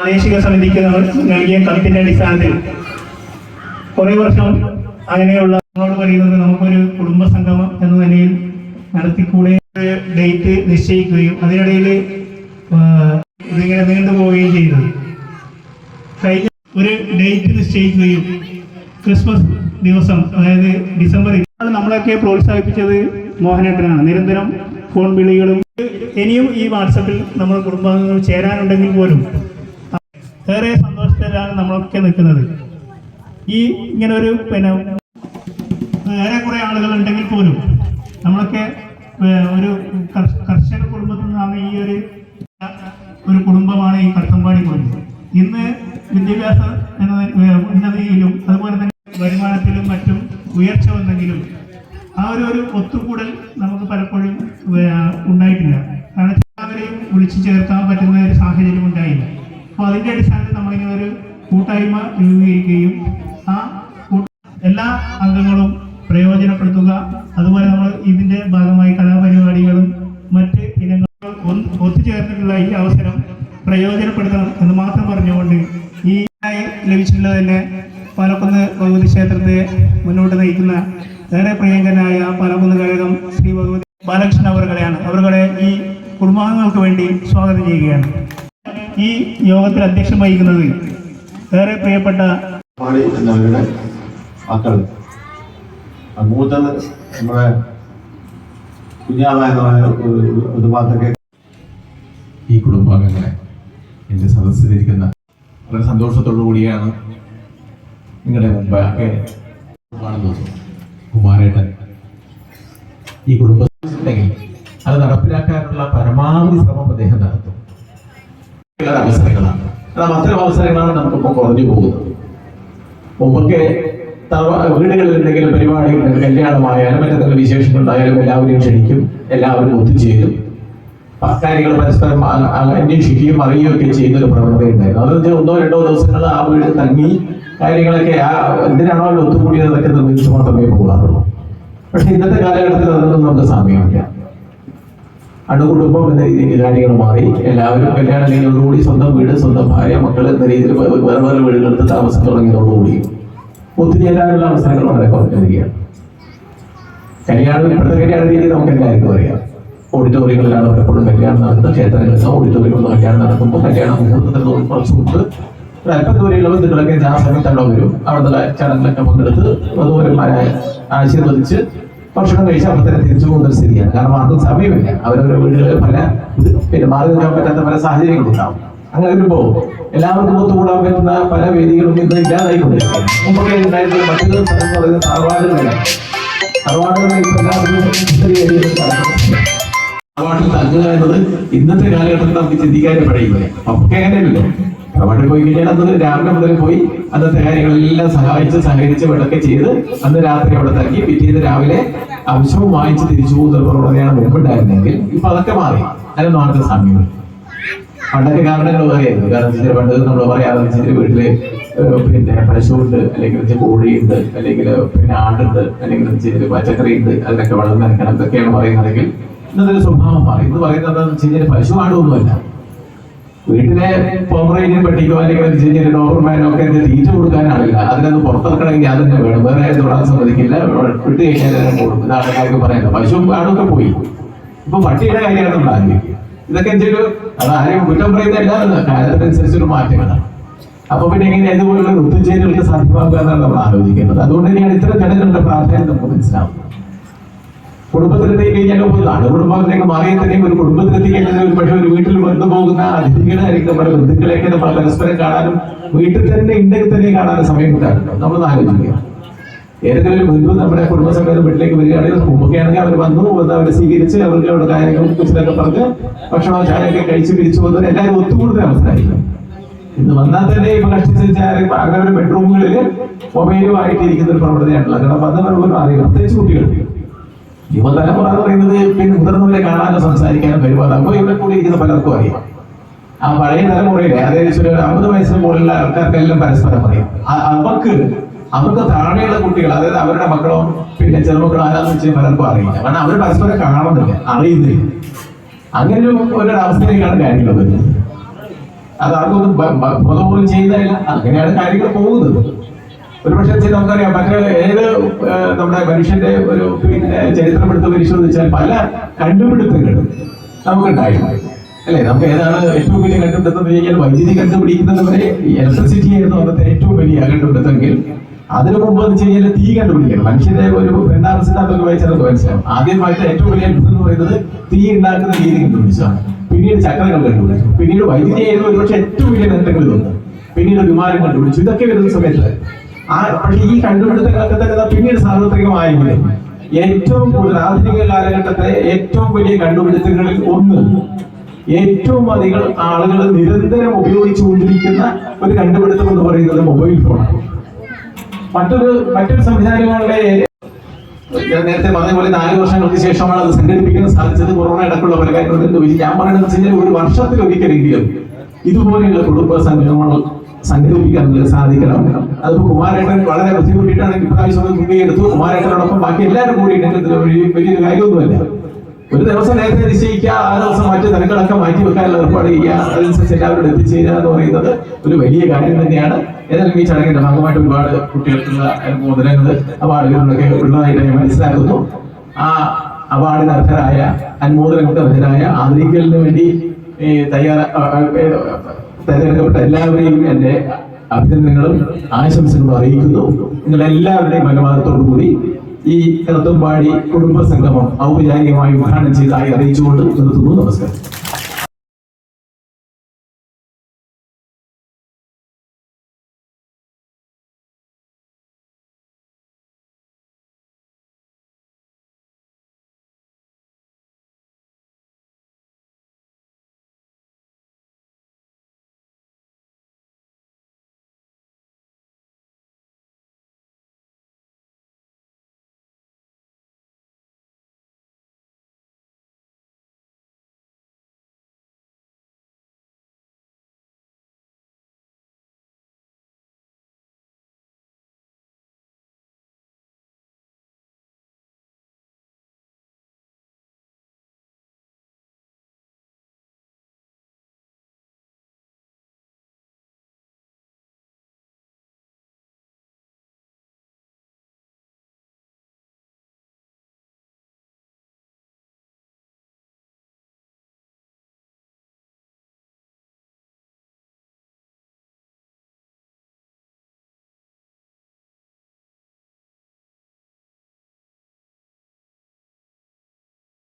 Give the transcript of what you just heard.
പ്രാദേശിക സമിതിക്ക് നൽകിയ കത്തിന്റെ അടിസ്ഥാനത്തിൽ കുറെ വർഷം അങ്ങനെയുള്ള പറയുന്നത് നമുക്കൊരു കുടുംബ സംഗമം എന്ന നിലയിൽ നടത്തിക്കൂടെ ഡേറ്റ് നിശ്ചയിക്കുകയും അതിനിടയിൽ ഇതിങ്ങനെ നീണ്ടുപോവുകയും ചെയ്തത് കഴിഞ്ഞ ഒരു ഡേറ്റ് നിശ്ചയിക്കുകയും ക്രിസ്മസ് ദിവസം അതായത് ഡിസംബറിൽ നമ്മളൊക്കെ പ്രോത്സാഹിപ്പിച്ചത് മോഹനേട്ടനാണ്. നിരന്തരം ഫോൺ വിളികളും ഇനിയും ഈ വാട്സപ്പിൽ നമ്മൾ കുടുംബാംഗങ്ങൾ ചേരാനുണ്ടെങ്കിൽ പോലും ഏറെ സന്തോഷത്തിലാണ് നമ്മളൊക്കെ നിൽക്കുന്നത്. ഈ ഇങ്ങനെ ഒരു പിന്നെ ഏറെ കുറെ ആളുകൾ ഉണ്ടെങ്കിൽ പോലും നമ്മളൊക്കെ ഒരു കർഷക കുടുംബത്തിൽ നിന്നാണ് ഈ ഒരു ഒരു കുടുംബമാണ് ഈ കടത്തമ്പാടി കുടുംബം. ഇന്ന് വിദ്യാഭ്യാസ എന്ന ഉന്നതിയിലും അതുപോലെ തന്നെ വരുമാനത്തിലും മറ്റും ഉയർച്ച വന്നെങ്കിലും ആ ഒരു ഒരു ഒത്തുകൂടൽ നമുക്ക് പലപ്പോഴും ഉണ്ടായിട്ടില്ല. കാരണം എല്ലാവരെയും വിളിച്ചു ചേർക്കാൻ പറ്റുന്ന ഒരു സാഹചര്യം ഉണ്ടായില്ല. അപ്പോൾ അതിന്റെ അടിസ്ഥാനത്തിൽ നമ്മളിങ്ങനെ ഒരു കൂട്ടായ്മ രൂപീകരിക്കുകയും ആ എല്ലാ അംഗങ്ങളും പ്രയോജനപ്പെടുത്തുക അതുപോലെ നമ്മൾ ഇതിന്റെ ഭാഗമായി കലാപരിപാടികളും മറ്റ് ഇനങ്ങളും ഒത്തുചേർന്നിട്ടുള്ള ഈ അവസരം പ്രയോജനപ്പെടുത്തണം എന്ന് മാത്രം പറഞ്ഞുകൊണ്ട് ഈ ലഭിച്ചിട്ടുള്ളത് ലഭിച്ചിട്ടുള്ള തന്നെ പാലക്കുന്ന് ഭഗവതി ക്ഷേത്രത്തെ മുന്നോട്ട് നയിക്കുന്ന ഏറെ പ്രിയങ്കരനായ പാലക്കുന്ന് കഴകം ശ്രീ ഭഗവതി ബാലകൃഷ്ണൻ അവർകളെയാണ് അവരുടെ ഈ കുടുംബാംഗങ്ങൾക്ക് വേണ്ടി സ്വാഗതം ചെയ്യുകയാണ്. ഈ യോഗത്തിൽ അധ്യക്ഷം വഹിക്കുന്നത് ഏറെ പ്രിയപ്പെട്ട മാളി എന്നവരുടെ മക്കൾ. ആ മൂത്തത് നമ്മുടെ എന്ന് പറയുന്ന ഈ കുടുംബാംഗങ്ങളെ എന്റെ സദസ്സിലിരിക്കുന്ന വളരെ സന്തോഷത്തോടു കൂടിയാണ് നിങ്ങളുടെ മുമ്പൊക്കെ കാണുന്നത് കുമാരേട്ടൻ. ഈ കുടുംബത്തിൽ അത് നടപ്പിലാക്കാനുള്ള പരമാവധി ശ്രമം അദ്ദേഹം നടത്തും. അവസരങ്ങളാണ്. അത്തരം അവസരങ്ങളാണ് നമുക്കിപ്പോൾ കുറഞ്ഞു പോകുന്നത്. മുമ്പൊക്കെ വീടുകളിൽ എന്തെങ്കിലും പരിപാടി ഉണ്ടെങ്കിൽ കല്യാണമായാലും മറ്റെന്തെങ്കിലും വിശേഷങ്ങളുണ്ടായാലും എല്ലാവരെയും ക്ഷണിക്കും എല്ലാവരും ഒത്തുചേരും. കാര്യങ്ങൾ പരസ്പരം അന്വേഷിക്കുകയും അറിയുകയും ഒക്കെ ചെയ്യുന്ന ഒരു പ്രവണത ഉണ്ടായിരുന്നു. അത് ഒന്നോ രണ്ടോ ദിവസങ്ങൾ ആ വീട് തങ്ങി കാര്യങ്ങളൊക്കെ ആ എന്തിനാണോ അവർ ഒത്തുകൂടിയത് അതൊക്കെ നിർമ്മിച്ച് മാത്രമേ പോകാറുള്ളൂ. പക്ഷെ ഇന്നത്തെ കാലഘട്ടത്തിൽ അതൊന്നും നമുക്ക് സമയമില്ല. അണുകുടുംബം എന്ന രീതിയിൽ കാര്യങ്ങൾ മാറി. എല്ലാവരും കല്യാണം കഴിഞ്ഞതോടുകൂടി സ്വന്തം വീട് സ്വന്തം ഭാര്യ മക്കൾ എന്ന രീതിയിൽ വേറെ വേറെ വീടുകളെടുത്ത് താമസം തുടങ്ങിയതോടുകൂടി ഒത്തുചേരാനുള്ള അവസരങ്ങൾ വളരെ കുറഞ്ഞിരിക്കുകയാണ്. കല്യാണം ഇപ്പോഴത്തെ കല്യാണ രീതി നമുക്ക് എല്ലാവർക്കും അറിയാം. ഓഡിറ്റോറിയങ്ങളിലാണ് പലപ്പോഴും കല്യാണം നടക്കുന്നത്. ക്ഷേത്രങ്ങളിൽ ഓഡിറ്റോറിയങ്ങളിൽ കല്യാണം നടക്കുമ്പോൾ കല്യാണം മുഹൂർത്തത്തിൽ നിന്ന് കുറച്ച് മുമ്പ് ഒരു അല്പം ദൂരെയുള്ള ബന്ധുക്കളൊക്കെ ആ സമയത്ത് അവിടെ വരും. അവിടുത്തെ ചടങ്ങിലൊക്കെ പങ്കെടുത്ത് അതുപോലെ ആശീർവദിച്ച് ഭക്ഷണം കഴിച്ച് അവിടെ തന്നെ തിരിച്ചു പോകുന്ന സ്ഥിതിയാണ്. കാരണം അത് സമയമില്ല. അവരവരുടെ വീടുകളിൽ പല പിന്നെ മാറി നിൽക്കാൻ പറ്റാത്ത പല സാഹചര്യങ്ങളുണ്ടാവും അങ്ങനെ വരുമ്പോ എല്ലാവർക്കും ഒത്തുകൂടാൻ പറ്റുന്ന പല വേദികളും ഇന്ന് ഇല്ലാതായിക്കൊണ്ടിരിക്കും മുമ്പൊക്കെ ഉണ്ടായിരുന്ന മറ്റൊരു സ്ഥലം എന്ന് പറയുന്നത് തറവാടുകളാണ് തറവാടുകളിൽ ഇപ്പൊ തറവാട്ടിൽ തങ്ങുക എന്നത് ഇന്നത്തെ കാലഘട്ടത്തിൽ നമുക്ക് ചിന്തിക്കാനേ പഴയില്ല ഒക്കെ അങ്ങനെയല്ലോ? തറവാട്ടിൽ പോയി കഴിഞ്ഞാൽ അന്ന് രാവിലെ മുതൽ പോയി അന്നത്തെ കാര്യങ്ങളെല്ലാം സഹായിച്ച് സഹകരിച്ച് വിളക്കെ ചെയ്ത് അന്ന് രാത്രി അവിടെ തങ്ങി പിറ്റേന്ന് രാവിലെ അംശവും വാങ്ങിച്ച് തിരിച്ചു പോകുന്ന മുമ്പുണ്ടായിരുന്നെങ്കിൽ ഇപ്പൊ അതൊക്കെ മാറി. അതിന് ആദ്യത്തെ സമയം പണ്ടൊക്കെ കാരണങ്ങൾ പറയായിരുന്നു കാരണം വെച്ചാൽ പണ്ട് നമ്മൾ പറയാതെ വെച്ചാൽ വീട്ടിൽ പിന്നെ പശുവുണ്ട് അല്ലെങ്കിൽ കോഴിയുണ്ട് അല്ലെങ്കിൽ പിന്നെ ആടുണ്ട് അല്ലെങ്കിൽ പച്ചക്കറി ഉണ്ട് അതിനൊക്കെ വെള്ളം നനക്കണം ഇതൊക്കെയാണ് പറയുന്നതെങ്കിൽ ഇന്നത്തെ സ്വഭാവം മാറി ഇന്ന് പറയുന്നത് എന്താണെന്ന് വെച്ച് കഴിഞ്ഞാൽ പശു ആടൊന്നുമല്ല വീട്ടിലെ പോമറേനിയൻ പെട്ടിക്കോ അല്ലെങ്കിൽ വെച്ച് ഡോബർമാനോ ഒക്കെ അതിന് തീറ്റ കൊടുക്കാനാണില്ല അതിനൊന്ന് പുറത്തിറക്കണമെങ്കിൽ അത് തന്നെ വേണം. വേറെ ആരും തൊടാൻ സമ്മതിക്കില്ല. വിട്ട് കഴിഞ്ഞാൽ കൊടുക്കുന്ന കൂടും കാര്യം പറയുന്നത് പശു ആടൊക്കെ പോയി. ഇപ്പൊ പട്ടിയുടെ കാര്യമാണ് നമ്മൾ ആഗ്രഹിക്കുക ഇതൊക്കെ എന്തൊരു അത് ആരെയും കുറ്റം പറയുന്നില്ല കാലത്തിനനുസരിച്ചൊരു മാറ്റങ്ങളാണ്. അപ്പൊ പിന്നെ എങ്ങനെ ഇതുപോലുള്ള ഒത്തുചേരലുകൾ സാധ്യമാക്കുക എന്നാണ് നമ്മൾ ആലോചിക്കുന്നത് അതുകൊണ്ട് തന്നെയാണ് ഇത്തരം ജനങ്ങളുടെ പ്രാധാന്യം നമുക്ക് മനസ്സിലാവുന്നത്. കുടുംബത്തിലെത്തി കഴിഞ്ഞാൽ ആണ് കുടുംബത്തിലേക്ക് മാറിയ തന്നെയും ഒരു കുടുംബത്തിലെത്തി കഴിഞ്ഞാൽ ഒരു പക്ഷേ ഒരു വീട്ടിൽ വന്നു പോകുന്ന അതിഥികളായിരിക്കും നമ്മുടെ ബന്ധുക്കളെയൊക്കെ നമ്മൾ പരസ്പരം കാണാനും വീട്ടിൽ തന്നെ ഉണ്ടെങ്കിൽ തന്നെ കാണാനും സമയം കിട്ടാറുണ്ട്. നമ്മൾ ആലോചിക്കുക. ഏതെങ്കിലും ഒരു ബന്ധു നമ്മുടെ കുടുംബസമേതം വീട്ടിലേക്ക് വരികയാണെങ്കിൽ മുമ്പൊക്കെ ആണെങ്കിൽ അവർ വന്നു വന്ന് അവരെ സ്വീകരിച്ച് അവർക്ക് അവരുടെ കാര്യങ്ങളും കുറിച്ചൊക്കെ പറഞ്ഞ് ഭക്ഷണവും ചായയൊക്കെ കഴിച്ച് പിരിച്ചു പോകുന്നവർ എല്ലാവരും ഒത്തുകൂടുന്ന അവസ്ഥയായിരിക്കും. ഇന്ന് വന്നാൽ തന്നെ ഇപ്പൊ കഷ്ടിച്ച് അവരുടെ ബെഡ്റൂമുകളിൽ മൊബൈലുമായിട്ട് ഇരിക്കുന്ന ഒരു പ്രവണതയാണല്ലോ കാരണം വന്നവർ അറിയാം പ്രത്യേകിച്ച് കുട്ടികൾക്ക്. യുവതലമുറ എന്ന് പറയുന്നത് പിന്നെ മുതിർന്നവരെ കാണാനോ സംസാരിക്കാനോ വരുമ്പോൾ അപ്പോൾ ഇവിടെ കൂടി ഇരിക്കുന്ന പലർക്കും അറിയാം. ആ പഴയ തലമുറയിലെ അതായത് ഒരു അമ്പത് വയസ്സിന് മുകളിലുള്ള ആൾക്കാർക്കെല്ലാം പരസ്പരം അറിയാം. അവർക്ക് അവർക്ക് താഴെയുള്ള കുട്ടികൾ അതായത് അവരുടെ മക്കളോ പിന്നെ ചെറുമക്കളോ ആരാന്ന് വെച്ചാൽ പലർക്കും അറിയില്ല. കാരണം അവർ പരസ്പരം കാണുന്നില്ല അറിയുന്നില്ല. അങ്ങനെ ഒരു അവസ്ഥയിലേക്കാണ് കാര്യങ്ങൾ വരുന്നത്. അത് ആർക്കൊന്നും ബോധപൂർവം ചെയ്യുന്നതല്ല. അങ്ങനെയാണ് കാര്യങ്ങൾ പോകുന്നത്. ഒരു പക്ഷേ വെച്ചാൽ നമുക്കറിയാം. മറ്റേ ഏത് നമ്മുടെ മനുഷ്യന്റെ ഒരു പിന്നെ ചരിത്രം എടുത്ത് പരിശോധിച്ചാൽ പല കണ്ടുപിടുത്തങ്ങളും നമുക്കുണ്ടായിരുന്നു. അല്ലേ? നമുക്ക് ഏതാണ് ഏറ്റവും വലിയ കണ്ടുപിടുത്തം? എന്ന് കഴിഞ്ഞാൽ വൈദ്യുതി കണ്ടുപിടിക്കുന്നത് വരെ ഇലക്ട്രിസിറ്റി ആയിരുന്നു അന്നത്തെ ഏറ്റവും വലിയ കണ്ടുപിടുത്തമെങ്കിൽ. അതിനു മുമ്പ് എന്ന് വെച്ച് കഴിഞ്ഞാൽ തീ കണ്ടുപിടിക്കണം മനുഷ്യന്റെ ഒരു രണ്ടാം സിദ്ധാന്തമൊക്കെ വായിച്ചാൽ നമുക്ക് മനസ്സിലാവും. ആദ്യമായിട്ട് ഏറ്റവും വലിയ അത്ഭുതം എന്ന് പറയുന്നത് തീ ഉണ്ടാക്കുന്ന രീതി കണ്ടുപിടിച്ചതാണ്. പിന്നീട് ചക്രങ്ങൾ കണ്ടുപിടിച്ചു. പിന്നീട് വൈദ്യുതി ആയിരുന്നു ഒരുപക്ഷെ ഏറ്റവും വലിയ നേട്ടങ്ങളിൽ ഒന്ന് പിന്നീട് വിമാനം കണ്ടുപിടിച്ചു. ഇതൊക്കെ വരുന്ന സമയത്ത് ആ പക്ഷെ ഈ കണ്ടുപിടുത്തങ്ങളൊക്കെ തന്നെ പിന്നീട് സാർവത്രികമായി ഏറ്റവും കൂടുതൽ ആധുനിക കാലഘട്ടത്തിലെ ഏറ്റവും വലിയ കണ്ടുപിടുത്തങ്ങളിൽ ഒന്ന്. ഏറ്റവും അധികം ആളുകൾ നിരന്തരം ഉപയോഗിച്ചുകൊണ്ടിരിക്കുന്ന ഒരു കണ്ടുപിടുത്തം എന്ന് പറയുന്നത് മൊബൈൽ ഫോൺ. മറ്റൊരു മറ്റൊരു സംവിധാനങ്ങളുടെ ഞാൻ നേരത്തെ പറഞ്ഞ പോലെ നാല് വർഷങ്ങൾക്ക് ശേഷമാണ് അത് സംഘടിപ്പിക്കാൻ സാധിച്ചത്. കൊറോണ ഇടക്കുള്ള കാര്യങ്ങളും. ഞാൻ പറയുന്നത് ഒരു വർഷത്തിൽ ഒരിക്കലെങ്കിലും ഇതുപോലെയുള്ള കുടുംബ സംഗമങ്ങൾ സംഘടിപ്പിക്കാൻ സാധിക്കണം. അതിപ്പോ കുമാരേട്ടൻ വളരെ ബുദ്ധിമുട്ടിയിട്ടാണ് ഇപ്രാവശ്യം അത് മുൻകൈയെടുത്തു കുമാരേട്ടനോടൊപ്പം ബാക്കി എല്ലാവരും കൂടി വലിയ വലിയൊരു കാര്യമൊന്നുമല്ല. ഒരു ദിവസം നേരത്തെ നിശ്ചയിക്കുക ആ ദിവസം മറ്റു തിരക്കുകളൊക്കെ മാറ്റി വെക്കാനുള്ള ഏർപ്പാട് ചെയ്യുക അതനുസരിച്ച് എല്ലാവരും എത്തിച്ചേരുക എന്ന് പറയുന്നത് ഒരു വലിയ കാര്യം തന്നെയാണ്. ഏതായാലും ഈ ചടങ്ങിന്റെ ഭാഗമായിട്ട് ഒരുപാട് കുട്ടികൾക്കുള്ള അനുമോദനങ്ങൾ അവാർഡുകളിലൊക്കെ ഉള്ളതായിട്ട് ഞാൻ മനസ്സിലാക്കുന്നു. ആ അവാർഡിന് അർഹരായ അനുമോദനങ്ങൾക്ക് അർഹരായ ആദരിക്കലിന് വേണ്ടി തയ്യാറ തെരഞ്ഞെടുക്കപ്പെട്ട എല്ലാവരെയും എന്റെ അഭിനന്ദനങ്ങളും ആശംസകളും അറിയിക്കുന്നു. നിങ്ങൾ എല്ലാവരുടെയും അനുവാദത്തോടു കൂടി ഈ കറുത്തുംപാടി കുടുംബ സംഗമം ഔപചാരികമായി ഉദ്ഘാടനം ചെയ്തതായി അറിയിച്ചുകൊണ്ട് നിർത്തുന്നു നമസ്കാരം.